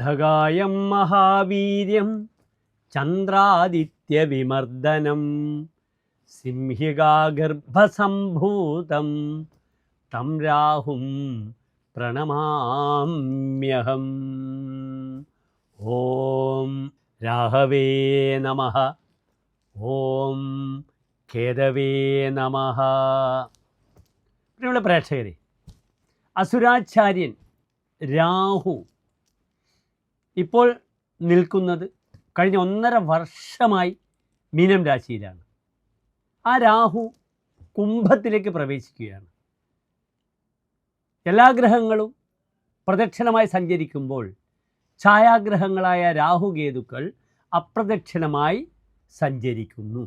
ധകായം മഹാവീര്യം ചന്ദ്രാദിത്യവിമർദ്ദനം സിംഹികാഗർഭസംഭൂതം തം രാഹും പ്രണമാമ്യഹം. ഓം രാഹവേ നമ. ഓം കേതവേ നമ. പ്രിയമുള്ള പ്രേക്ഷകരെ അസുരാചാര്യൻ രാഹു ഇപ്പോൾ നിൽക്കുന്നത് കഴിഞ്ഞ ഒന്നര വർഷമായി മീനം രാശിയിലാണ്. ആ രാഹു കുംഭത്തിലേക്ക് പ്രവേശിക്കുകയാണ്. എല്ലാ ഗ്രഹങ്ങളും പ്രദക്ഷിണമായി സഞ്ചരിക്കുമ്പോൾ ഛായാഗ്രഹങ്ങളായ രാഹുകേതുക്കൾ അപ്രദക്ഷിണമായി സഞ്ചരിക്കുന്നു.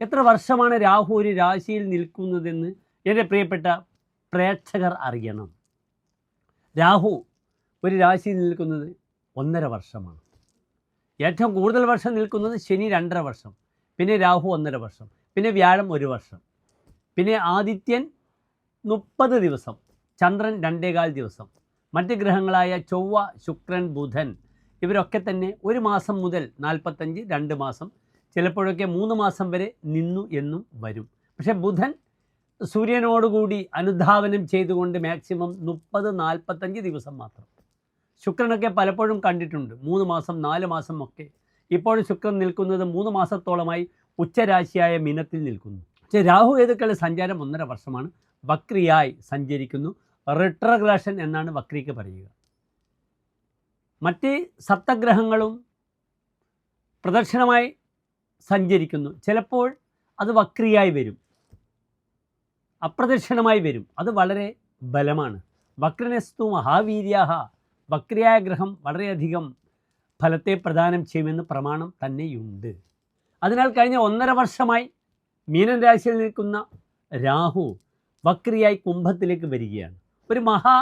എത്ര വർഷമാണ് രാഹു ഒരു രാശിയിൽ നിൽക്കുന്നതെന്ന് എന്റെ പ്രിയപ്പെട്ട പ്രേക്ഷകർ അറിയണം. രാഹു ഒരു രാശിയിൽ നിൽക്കുന്നത് ഒന്നര വർഷമാണ്. ഏറ്റവും കൂടുതൽ വർഷം നിൽക്കുന്നത് ശനി രണ്ടര വർഷം പിന്നെ രാഹു ഒന്നര വർഷം പിന്നെ വ്യാഴം ഒരു വർഷം പിന്നെ ആദിത്യൻ മുപ്പത് ദിവസം ചന്ദ്രൻ രണ്ടേകാൽ ദിവസം മറ്റ് ഗ്രഹങ്ങളായ ചൊവ്വ ശുക്രൻ ബുധൻ ഇവരൊക്കെ തന്നെ ഒരു മാസം മുതൽ നാൽപ്പത്തഞ്ച് രണ്ട് മാസം ചിലപ്പോഴൊക്കെ മൂന്ന് മാസം വരെ നിന്നു എന്നും വരും. പക്ഷേ ബുധൻ സൂര്യനോടുകൂടി അനുധാവനം ചെയ്തുകൊണ്ട് മാക്സിമം മുപ്പത് നാൽപ്പത്തഞ്ച് ദിവസം മാത്രം. ശുക്രനൊക്കെ പലപ്പോഴും കണ്ടിട്ടുണ്ട്. മൂന്ന് മാസം നാല് മാസം ഒക്കെ. ഇപ്പോഴും ശുക്രൻ നിൽക്കുന്നത് മൂന്ന് മാസത്തോളമായി ഉച്ചരാശിയായ മിനത്തിൽ നിൽക്കുന്നു. പക്ഷേ രാഹു കേതുക്കളുടെ സഞ്ചാരം ഒന്നര വർഷമാണ്. വക്രിയായി സഞ്ചരിക്കുന്നു. റിട്രഗ്രഷൻ എന്നാണ് വക്രിക്ക് പറയുക. മറ്റ് സപ്തഗ്രഹങ്ങളും പ്രദക്ഷിണമായി സഞ്ചരിക്കുന്നു. ചിലപ്പോൾ അത് വക്രിയായി വരും. അപ്രദക്ഷിണമായി വരും. അത് വളരെ ബലമാണ്. വക്രനസ്തു മഹാവീര്യാഹ. വക്രിയായ ഗ്രഹം വളരെയധികം ഫലത്തെ പ്രദാനം ചെയ്യുമെന്ന് പ്രമാണം തന്നെയുണ്ട്. അതിനാൽ കഴിഞ്ഞ ഒന്നര വർഷമായി മീനൻ രാശിയിൽ നിൽക്കുന്ന രാഹു വക്രിയായി കുംഭത്തിലേക്ക് വരികയാണ്. ഒരു മഹാ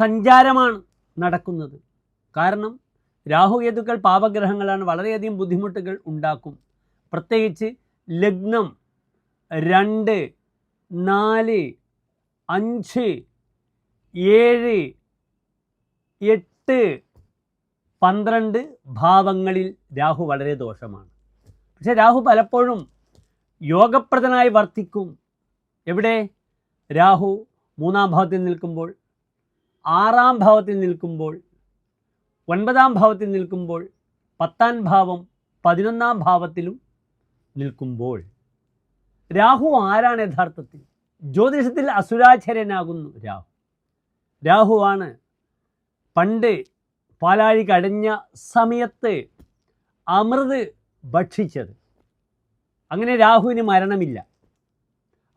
സഞ്ചാരമാണ് നടക്കുന്നത്. കാരണം രാഹു രാഹുകേതുക്കൾ പാപഗ്രഹങ്ങളാണ് വളരെയധികം ബുദ്ധിമുട്ടുകൾ ഉണ്ടാക്കും. പ്രത്യേകിച്ച് ലഗ്നം രണ്ട് നാല് അഞ്ച് ഏഴ് എട്ട് പന്ത്രണ്ട് ഭാവങ്ങളിൽ രാഹു വളരെ ദോഷമാണ്. പക്ഷെ രാഹു പലപ്പോഴും യോഗപ്രദനായി വർത്തിക്കും. എവിടെ? രാഹു മൂന്നാം ഭാവത്തിൽ നിൽക്കുമ്പോൾ ആറാം ഭാവത്തിൽ നിൽക്കുമ്പോൾ ഒൻപതാം ഭാവത്തിൽ നിൽക്കുമ്പോൾ പത്താം ഭാവം പതിനൊന്നാം ഭാവത്തിലും നിൽക്കുമ്പോൾ. രാഹു ആരാണ് യഥാർത്ഥത്തിൽ? ജ്യോതിഷത്തിൽ അസുരാചരനാകുന്നു രാഹു. രാഹുവാണ് പണ്ട് പാലാഴി കടഞ്ഞ സമയത്ത് അമൃത് ഭക്ഷിച്ചത്. അങ്ങനെ രാഹുവിന് മരണമില്ല.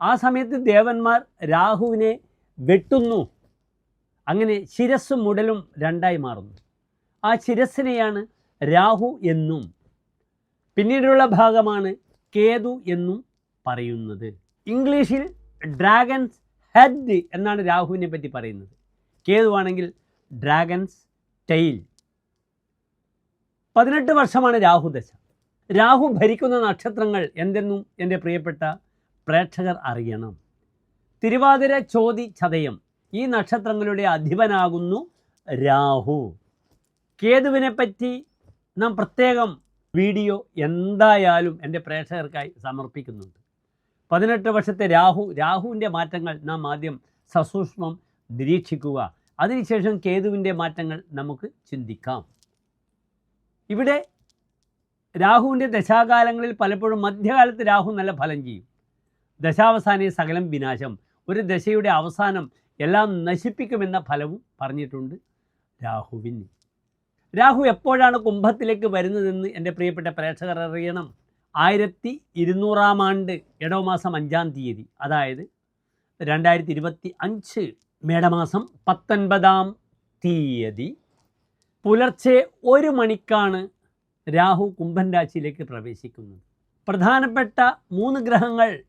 ആ സമയത്ത് ദേവന്മാർ രാഹുവിനെ വെട്ടുന്നു. അങ്ങനെ ശിരസ്സും മുടലും രണ്ടായി മാറുന്നു. ആ ശിരസ്സിനെയാണ് രാഹു എന്നും പിന്നീടുള്ള ഭാഗമാണ് കേതു എന്നും പറയുന്നത്. ഇംഗ്ലീഷിൽ ഡ്രാഗൻസ് ഹെഡ് എന്നാണ് രാഹുവിനെ പറ്റി പറയുന്നത്. കേതുവാണെങ്കിൽ ഡ്രാഗൺസ് ടെയിൽ പതിനെട്ട് വർഷമാണ് രാഹുദശ രാഹു ഭരിക്കുന്ന നക്ഷത്രങ്ങൾ എന്തെന്നും എന്റെ പ്രിയപ്പെട്ട പ്രേക്ഷകർ അറിയണം. തിരുവാതിര ചോതി ചതയം ഈ നക്ഷത്രങ്ങളുടെ അധിപനാകുന്നു രാഹു. കേതുവിനെ പറ്റി നാം പ്രത്യേകം വീഡിയോ എന്തായാലും എന്റെ പ്രേക്ഷകർക്കായി സമർപ്പിക്കുന്നുണ്ട്. പതിനെട്ട് വർഷത്തെ രാഹു രാഹുവിന്റെ മാറ്റങ്ങൾ നാം ആദ്യം സസൂക്ഷ്മം നിരീക്ഷിക്കുക. അതിനുശേഷം കേതുവിന്റെ മാറ്റങ്ങൾ നമുക്ക് ചിന്തിക്കാം. ഇവിടെ രാഹുവിന്റെ ദശാകാലങ്ങളിൽ പലപ്പോഴും മധ്യകാലത്ത് രാഹു നല്ല ഫലം ചെയ്യും. ദശാവസാനേ സകലം വിനാശം. ഒരു ദശയുടെ അവസാനം എല്ലാം നശിപ്പിക്കുമെന്ന ഫലവും പറഞ്ഞിട്ടുണ്ട് രാഹുവിന്. രാഹു എപ്പോഴാണ് കുംഭത്തിലേക്ക് വരുന്നതെന്ന് എന്റെ പ്രിയപ്പെട്ട പ്രേക്ഷകർ അറിയണം. ആയിരത്തി ഇരുന്നൂറാം ആണ്ട് ഇടവമാസം അഞ്ചാം തീയതി. അതായത് രണ്ടായിരത്തി ഇരുപത്തി അഞ്ച് മേടമാസം പത്തൊൻപതാം തീയതി പുലർച്ചെ ഒരു മണിക്കാണ് രാഹു കുംഭൻ രാശിയിലേക്ക് പ്രവേശിക്കുന്നത്. പ്രധാനപ്പെട്ട മൂന്ന് ഗ്രഹങ്ങൾ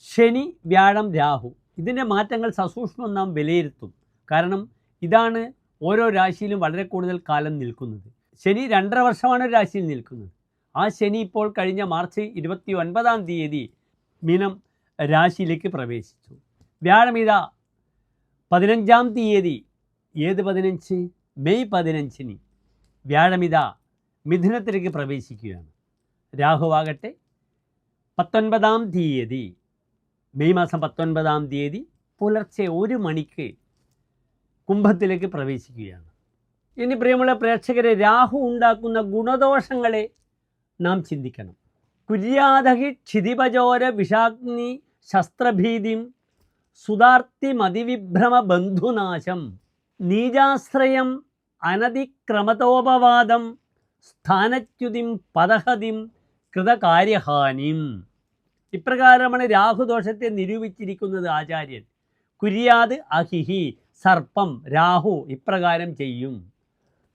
ശനി വ്യാഴം രാഹു. ഇതിന്റെ മാറ്റങ്ങൾ സസൂക്ഷ്മം നാം വിലയിരുത്തും. കാരണം ഇതാണ് ഓരോ രാശിയിലും വളരെ കൂടുതൽ കാലം നിൽക്കുന്നത്. ശനി രണ്ടര വർഷമാണ് ഒരു രാശിയിൽ നിൽക്കുന്നത്. ആ ശനി ഇപ്പോൾ കഴിഞ്ഞ മാർച്ച് ഇരുപത്തി ഒൻപതാം തീയതി മീനം രാശിയിലേക്ക് പ്രവേശിച്ചു. വ്യാഴം ഇതാ പതിനഞ്ചാം തീയതി. ഏത് പതിനഞ്ച്? മെയ് പതിനഞ്ചിന് വ്യാഴമിത മിഥുനത്തിലേക്ക് പ്രവേശിക്കുകയാണ്. രാഹുവാകട്ടെ പത്തൊൻപതാം തീയതി. മെയ് മാസം പത്തൊൻപതാം തീയതി പുലർച്ചെ ഒരു മണിക്ക് കുംഭത്തിലേക്ക് പ്രവേശിക്കുകയാണ്. ഇനി പ്രിയമുള്ള പ്രേക്ഷകരെ രാഹു ഉണ്ടാക്കുന്ന ഗുണദോഷങ്ങളെ നാം ചിന്തിക്കണം. കുര്യാതഹി ക്ഷിതിപചോര വിഷാഗ്നി ശസ്ത്രഭീതിം സുതാർത്തി മതിവിഭ്രമ ബന്ധുനാശം നീജാശ്രയം അനതിക്രമതോപവാദം സ്ഥാനച്യുതിം പദഹതിം കൃതകാര്യഹാനിം. ഇപ്രകാരമാണ് രാഹുദോഷത്തെ നിരൂപിച്ചിരിക്കുന്നത് ആചാര്യൻ. കുര്യാത് അഹിഹി സർപ്പം രാഹു ഇപ്രകാരം ചെയ്യും.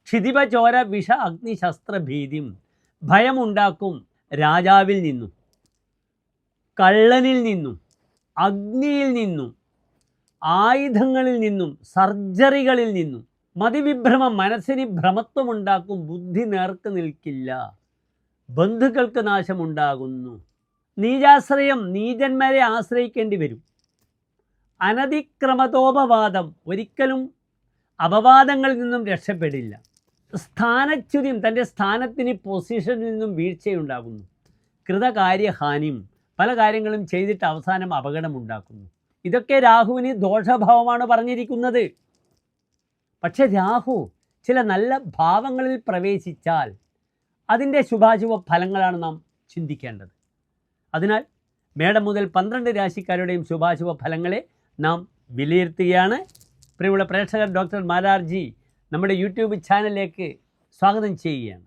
ക്ഷിതിപചോര വിഷ അഗ്നിശസ്ത്രഭീതിം ഭയമുണ്ടാക്കും രാജാവിൽ നിന്നും കള്ളനിൽ നിന്നും അഗ്നിയിൽ നിന്നും ആയുധങ്ങളിൽ നിന്നും സർജറികളിൽ നിന്നും മതിവിഭ്രമം മനസ്സിന് ഭ്രമത്വമുണ്ടാക്കും ബുദ്ധി നേർക്ക് നിൽക്കില്ല. ബന്ധുക്കൾക്ക് നാശമുണ്ടാകുന്നു. നീചാശ്രയം നീചന്മാരെ ആശ്രയിക്കേണ്ടി വരും. അനതിക്രമതോപവാദം ഒരിക്കലും അപവാദങ്ങളിൽ നിന്നും രക്ഷപ്പെടില്ല. സ്ഥാനച്യുതിയും തന്റെ സ്ഥാനത്തിന് പൊസിഷനിൽ നിന്നും വീഴ്ചയുണ്ടാകുന്നു. കൃതകാര്യഹാനിയും പല കാര്യങ്ങളും ചെയ്തിട്ട് അവസാനം അപകടമുണ്ടാക്കുന്നു. ഇതൊക്കെ രാഹുവിന് ദോഷഭാവമാണ് പറഞ്ഞിരിക്കുന്നത്. പക്ഷെ രാഹു ചില നല്ല ഭാവങ്ങളിൽ പ്രവേശിച്ചാൽ അതിന്റെ ശുഭാശുഭ ഫലങ്ങളാണ് നാം ചിന്തിക്കേണ്ടത്. അതിനാൽ മേടം മുതൽ പന്ത്രണ്ട് രാശിക്കാരുടെയും ശുഭാശുഭ ഫലങ്ങളെ നാം വിലയിരുത്തുകയാണ്. പ്രിയമുള്ള പ്രേക്ഷകർ ഡോക്ടർ മാരാർജി നമ്മുടെ യൂട്യൂബ് ചാനലിലേക്ക് സ്വാഗതം ചെയ്യുകയാണ്.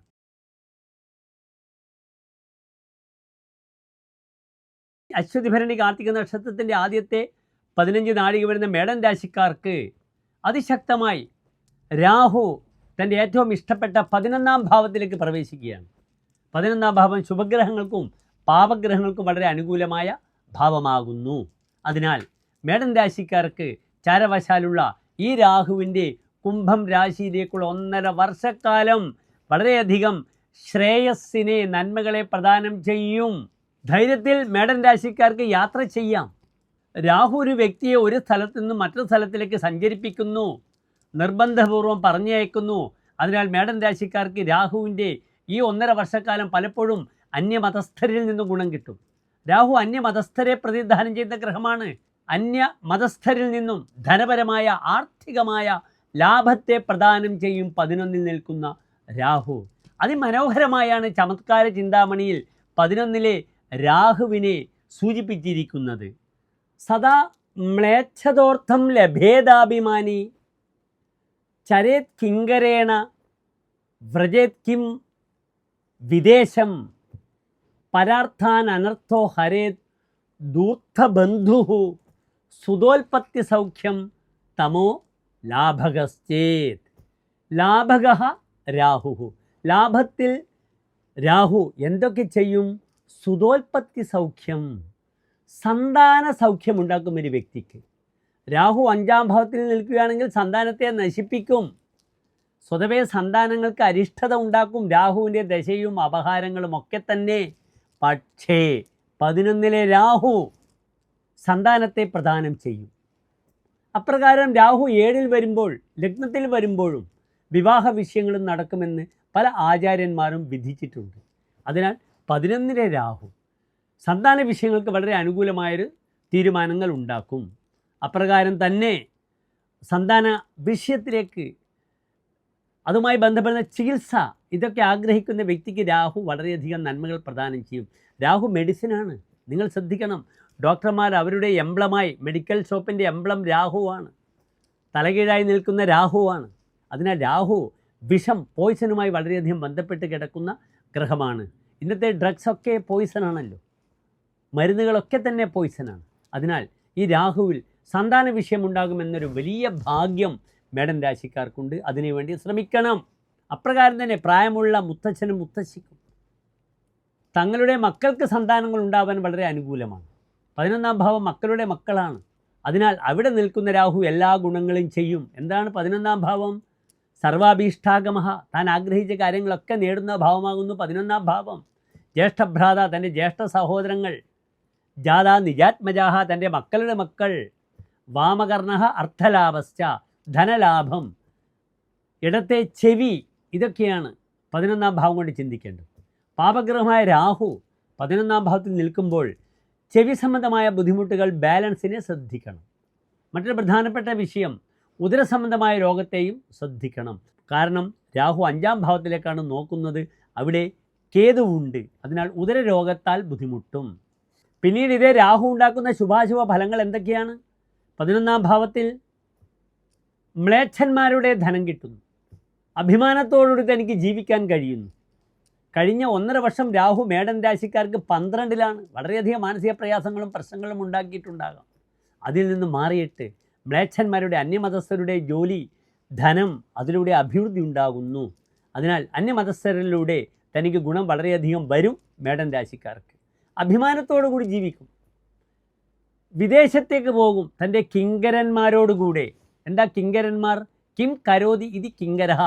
അശ്വതി ഭരണി കാർത്തിക നക്ഷത്രത്തിന്റെ ആദ്യത്തെ പതിനഞ്ച് നാഴിക വരുന്ന മേടൻ രാശിക്കാർക്ക് അതിശക്തമായി രാഹു തന്റെ ഏറ്റവും ഇഷ്ടപ്പെട്ട പതിനൊന്നാം ഭാവത്തിലേക്ക് പ്രവേശിക്കുകയാണ്. പതിനൊന്നാം ഭാവം ശുഭഗ്രഹങ്ങൾക്കും പാപഗ്രഹങ്ങൾക്കും വളരെ അനുകൂലമായ ഭാവമാകുന്നു. അതിനാൽ മേടൻ രാശിക്കാർക്ക് ചാരവശാലുള്ള ഈ രാഹുവിന്റെ കുംഭം രാശിയിലേക്കുള്ള ഒന്നര വർഷക്കാലം വളരെയധികം ശ്രേയസ്സിനെ നന്മകളെ പ്രദാനം ചെയ്യും. ധൈര്യത്തിൽ മേടൻ രാശിക്കാർക്ക് യാത്ര ചെയ്യാം. രാഹു ഒരു വ്യക്തിയെ ഒരു സ്ഥലത്തു നിന്ന് മറ്റൊരു സ്ഥലത്തിലേക്ക് സഞ്ചരിപ്പിക്കുന്നു. നിർബന്ധപൂർവം പറഞ്ഞയക്കുന്നു. അതിനാൽ മേടൻ രാശിക്കാർക്ക് രാഹുവിന്റെ ഈ ഒന്നര വർഷക്കാലം പലപ്പോഴും അന്യമതസ്ഥരിൽ നിന്ന് ഗുണം കിട്ടും. രാഹു അന്യമതസ്ഥരെ പ്രതിദാനം ചെയ്യുന്ന ഗ്രഹമാണ്. അന്യ മതസ്ഥരിൽ നിന്നും ധനപരമായ ആർത്ഥികമായ ലാഭത്തെ പ്രദാനം ചെയ്യും പതിനൊന്നിൽ നിൽക്കുന്ന രാഹു. അതിമനോഹരമായാണ് ചമത്കാര ചിന്താമണിയിൽ പതിനൊന്നിലെ രാഹുവിനെ സൂചിപ്പിച്ചിരിക്കുന്നത്. സദാ മ്ലേച്ഛതോർത്ഥം ലഭേദാഭിമാനി. ചരേത് കിങ്കരേണ വ്രജേത് കിം വിദേശം. പരാർത്ഥാൻ അനർത്ഥോ ഹരേത് ദൂർത്ഥബന്ധു സുതോൽപത്തി സൗഖ്യം തമോ ലാഭകശ്ചേത്. ലാഭക രാഹു ലാഭത്തിൽ രാഹു എന്തൊക്കെ ചെയ്യും? സുതോൽപത്തി സൗഖ്യം സന്താന സൗഖ്യമുണ്ടാക്കും ഒരു വ്യക്തിക്ക്. രാഹു അഞ്ചാം ഭാവത്തിൽ നിൽക്കുകയാണെങ്കിൽ സന്താനത്തെ നശിപ്പിക്കും. സ്വതവേ സന്താനങ്ങൾക്ക് അരിഷ്ടത ഉണ്ടാക്കും. രാഹുവിന്റെ ദശയും അപഹാരങ്ങളും ഒക്കെ തന്നെ. പക്ഷേ പതിനൊന്നിലെ രാഹു സന്താനത്തെ പ്രദാനം ചെയ്യും. അപ്രകാരം രാഹു ഏഴിൽ വരുമ്പോൾ ലഗ്നത്തിൽ വരുമ്പോഴും വിവാഹ വിഷയങ്ങളും നടക്കുമെന്ന് പല ആചാര്യന്മാരും വിധിച്ചിട്ടുണ്ട്. അതിനാൽ പതിനൊന്നിലെ രാഹു. സന്താന വിഷയങ്ങൾക്ക് വളരെ അനുകൂലമായൊരു തീരുമാനങ്ങൾ ഉണ്ടാക്കും. അപ്രകാരം തന്നെ സന്താന വിഷയത്തിലേക്ക് അതുമായി ബന്ധപ്പെടുന്ന ചികിത്സ ഇതൊക്കെ ആഗ്രഹിക്കുന്ന വ്യക്തിക്ക് രാഹു വളരെയധികം നന്മകൾ പ്രദാനം ചെയ്യും. രാഹു മെഡിസിനാണ്. നിങ്ങൾ ശ്രദ്ധിക്കണം. ഡോക്ടർമാർ അവരുടെ എംബ്ലമായി മെഡിക്കൽ ഷോപ്പിന്റെ എംബ്ലം രാഹുവാണ്. തലകീഴായി നിൽക്കുന്ന രാഹുവാണ്. അതിനാൽ രാഹു വിഷം പോയ്സനുമായി വളരെയധികം ബന്ധപ്പെട്ട് കിടക്കുന്ന ഗ്രഹമാണ്. ഇന്നത്തെ ഡ്രഗ്സൊക്കെ പോയിസൺ ആണല്ലോ. മരുന്നുകളൊക്കെ തന്നെ പോയിസണാണ് അതിനാൽ ഈ രാഹുവിൽ സന്താന വിഷയമുണ്ടാകുമെന്നൊരു വലിയ ഭാഗ്യം മേടൻ രാശിക്കാർക്കുണ്ട്. അതിനുവേണ്ടി ശ്രമിക്കണം. അപ്രകാരം തന്നെ പ്രായമുള്ള മുത്തച്ഛനും മുത്തശ്ശിക്കും. തങ്ങളുടെ മക്കൾക്ക് സന്താനങ്ങൾ ഉണ്ടാവാൻ വളരെ അനുകൂലമാണ്. പതിനൊന്നാം ഭാവം മക്കളുടെ മക്കളാണ്. അതിനാൽ അവിടെ നിൽക്കുന്ന രാഹു എല്ലാ ഗുണങ്ങളും ചെയ്യും. എന്താണ് പതിനൊന്നാം ഭാവം? സർവാഭീഷ്ടാഗമഹ. താൻ ആഗ്രഹിച്ച കാര്യങ്ങളൊക്കെ നേടുന്ന ഭാവമാകുന്നു പതിനൊന്നാം ഭാവം. ജ്യേഷ്ഠഭ്രാത തന്റെ ജ്യേഷ്ഠ സഹോദരങ്ങൾ ജാത നിജാത്മജാഹ തന്റെ മക്കളുടെ മക്കൾ വാമകർണ അർത്ഥലാഭശ്ച ധനലാഭം ഇടത്തെ ചെവി ഇതൊക്കെയാണ് പതിനൊന്നാം ഭാവം കൊണ്ട് ചിന്തിക്കേണ്ടത്. പാപഗ്രഹമായ രാഹു പതിനൊന്നാം ഭാവത്തിൽ നിൽക്കുമ്പോൾ ചെവി സംബന്ധമായ ബുദ്ധിമുട്ടുകൾ ബാലൻസിനെ ശ്രദ്ധിക്കണം. മറ്റൊരു പ്രധാനപ്പെട്ട വിഷയം ഉദര സംബന്ധമായ രോഗത്തെയും ശ്രദ്ധിക്കണം. കാരണം രാഹു അഞ്ചാം ഭാവത്തിലേക്കാണ് നോക്കുന്നത്. അവിടെ കേതുവുണ്ട്. അതിനാൽ ഉദര രോഗത്താൽ ബുദ്ധിമുട്ടും. പിന്നീട് ഇതേ രാഹു ഉണ്ടാക്കുന്ന ശുഭാശുഭ ഫലങ്ങൾ എന്തൊക്കെയാണ്? പതിനൊന്നാം ഭാവത്തിൽ മ്ലേച്ഛന്മാരുടെ ധനം കിട്ടുന്നു. അഭിമാനത്തോടുകൂടി തനിക്ക് ജീവിക്കാൻ കഴിയുന്നു. കഴിഞ്ഞ ഒന്നര വർഷം രാഹു മേടൻ രാശിക്കാർക്ക് പന്ത്രണ്ടിലാണ്. വളരെയധികം മാനസിക പ്രയാസങ്ങളും പ്രശ്നങ്ങളും ഉണ്ടാക്കിയിട്ടുണ്ടാകാം. അതിൽ നിന്ന് മാറിയിട്ട് മ്ലേച്ഛന്മാരുടെ അന്യമതസ്ഥരുടെ ജോലി ധനം അതിലൂടെ അഭിവൃദ്ധി ഉണ്ടാകുന്നു. അതിനാൽ അന്യമതസ്ഥരിലൂടെ തനിക്ക് ഗുണം വളരെയധികം വരും മേടൻ രാശിക്കാർക്ക്. അഭിമാനത്തോടു കൂടി ജീവിക്കും. വിദേശത്തേക്ക് പോകും. തന്റെ കിങ്കരന്മാരോടുകൂടെ എന്താ കിങ്കരന്മാർ? കിം കരോതി ഇത് കിങ്കരഹ.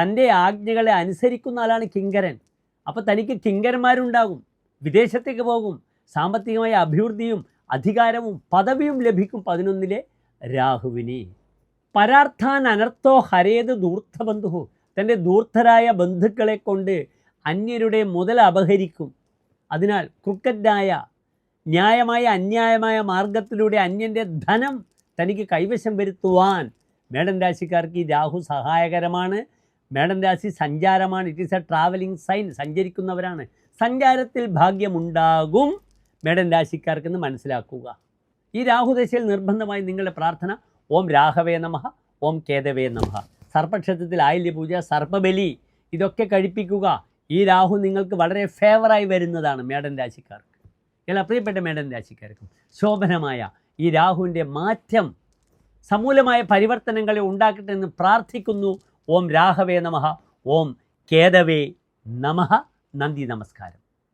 തന്റെ ആജ്ഞകളെ അനുസരിക്കുന്ന ആളാണ് കിങ്കരൻ. അപ്പോൾ തനിക്ക് കിങ്കരന്മാരുണ്ടാകും. വിദേശത്തേക്ക് പോകും. സാമ്പത്തികമായ അഭിവൃദ്ധിയും അധികാരവും പദവിയും ലഭിക്കും പതിനൊന്നിലെ രാഹുവിന്. പരാർത്ഥാൻ അനർത്ഥോ ഹരേത് ദൂർത്ഥബന്ധു തന്റെ ദൂർത്ഥരായ ബന്ധുക്കളെ കൊണ്ട് അന്യരുടെ മുതൽ അപഹരിക്കും. അതിനാൽ ക്രിക്കറ്റായ ന്യായമായ അന്യായമായ മാർഗത്തിലൂടെ അന്യന്റെ ധനം തനിക്ക് കൈവശം വരുത്തുവാൻ മേടൻ രാശിക്കാർക്ക് ഈ രാഹു സഹായകരമാണ്. മേടൻ രാശി സഞ്ചാരമാണ്. It is a travelling sign സഞ്ചരിക്കുന്നവരാണ്. സഞ്ചാരത്തിൽ ഭാഗ്യമുണ്ടാകും മേടൻ രാശിക്കാർക്കെന്ന് മനസ്സിലാക്കുക. ഈ രാഹുദശയിൽ നിർബന്ധമായി നിങ്ങളുടെ പ്രാർത്ഥന ഓം രാഘവേ നമ ഓം കേതവേ നമ. സർപ്പക്ഷേത്രത്തിൽ ആയില്യ പൂജ സർപ്പബലി ഇതൊക്കെ കഴിപ്പിക്കുക. ഈ രാഹു നിങ്ങൾക്ക് വളരെ ഫേവറായി വരുന്നതാണ് മേടൻ രാശിക്കാർക്ക്. എല്ലാ പ്രിയപ്പെട്ട മേടൻ രാശിക്കാർക്കും ശോഭനമായ ഈ രാഹുവിന്റെ മാറ്റം സമൂലമായ പരിവർത്തനങ്ങളെ ഉണ്ടാക്കട്ടെ എന്ന് പ്രാർത്ഥിക്കുന്നു. ഓം രാഘവേ നമഃ. ഓം കേതവേ നമഃ. നന്ദി നമസ്കാരം.